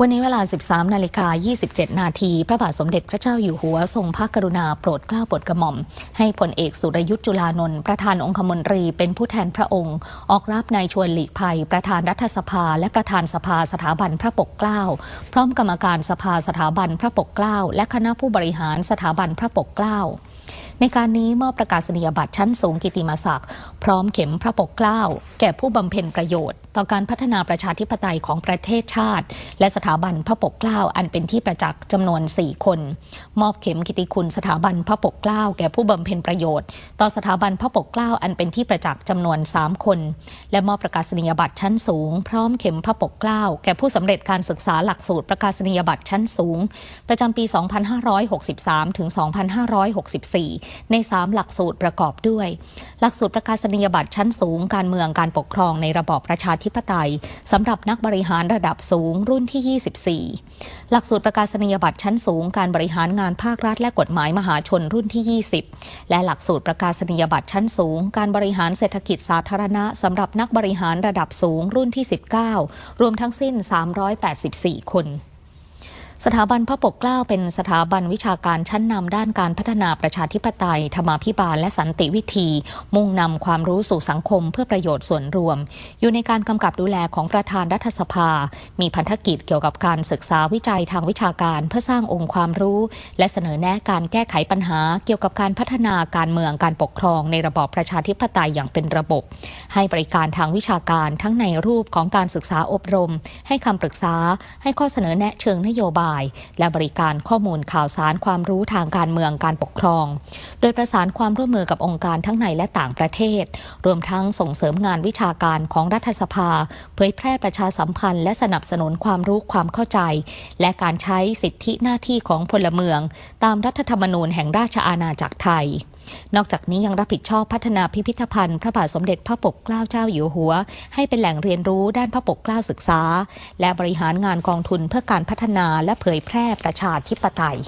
วันนี้เวลา 13 นาฬิกา 27 นาที พระบาทสมเด็จพระเจ้าอยู่หัวทรงพระกรุณาโปรดเกล้าโปรดกระหม่อม ให้พลเอกสุรยุทธ์จุลานนท์ประธานองคมนตรีเป็นผู้แทนพระองค์ ออกรับนายชวนหลีกภัย ประธานรัฐสภา และประธานสภาสถาบันพระปกเกล้า พร้อมกรรมการสภาสถาบันพระปกเกล้า และคณะผู้บริหารสถาบันพระปกเกล้าในการนี้มอบประกาศนียบัตรชั้นสูงกิติมศักดิ์พร้อมเข็มพระปกเกล้า แก่ผู้บำเพ็ญประโยชน์ต่อการพัฒนาประชาธิปไตยของประเทศชาติ และสถาบันพระปกเกล้าอันเป็นที่ประจักษ์จำนวน 4 คน มอบเข็มกิติคุณสถาบันพระปกเกล้าแก่ผู้บำเพ็ญประโยชน์ ต่อสถาบันพระปกเกล้าอันเป็นที่ประจักษ์จำนวน 3 คน และมอบประกาศนียบัตรชั้นสูง พร้อมเข็มพระปกเกล้าแก่ผู้สำเร็จการศึกษาหลักสูตรประกาศนียบัตรชั้นสูง ประจำปี 2563 ถึง 2564 ใน 3 หลักสูตรประกอบด้วย หลักสูตรประกาศนียบัตรชั้นสูงการเมืองการปกครองในระบอบประชาธิปไตยสำหรับนักบริหารระดับสูงรุ่นที่ 24 หลักสูตรประกาศนียบัตรชั้นสูงการบริหารงานภาครัฐและกฎหมายมหาชนรุ่นที่ 20 และหลักสูตรประกาศนียบัตรชั้นสูง การบริหารเศรษฐกิจสาธารณะสำหรับนักบริหารระดับสูงรุ่นที่ 19 รวมทั้งสิ้น 384 คน สถาบันพระปกเกล้าเป็นสถาบันวิชาการชั้นนำด้านการพัฒนาประชาธิปไตย ธรรมาภิบาลและสันติวิธี มุ่งนำความรู้สู่สังคมเพื่อประโยชน์ส่วนรวม อยู่ในการกำกับดูแลของประธานรัฐสภา มีพันธกิจเกี่ยวกับการศึกษาวิจัยทางวิชาการเพื่อสร้างองค์ความรู้ และเสนอแนะการแก้ไขปัญหา เกี่ยวกับการพัฒนาการเมืองการปกครอง ในระบอบประชาธิปไตยอย่างเป็นระบบ ให้บริการทางวิชาการทั้งในรูปของการศึกษาอบรม ให้คำปรึกษา ให้ข้อเสนอแนะเชิงนโยบายาย และบริการข้อมูลข่าวสารความรู้ทางการเมืองการปกครอง โดยประสานความร่วมมือกับองค์การทั้งในและต่างประเทศ รวมทั้งส่งเสริมงานวิชาการของรัฐสภา เผยแพร่ประชาสัมพันธ์ และสนับสนุนความรู้ความเข้าใจ และการใช้สิทธิหน้าที่ของพลเมือง ตามรัฐธรรมนูญแห่งราชอาณาจักรไทย นอกจากนี้ยังรับผิดชอบพัฒนาพิพิธภัณฑ์ พระบาทสมเด็จพระปกเกล้าเจ้าอยู่หัว ให้เป็นแหล่งเรียนรู้ด้านพระปกเกล้าศึกษา และบริหารงานกองทุนเพื่อการพัฒนาและเผยแพร่ประชาธิปไตย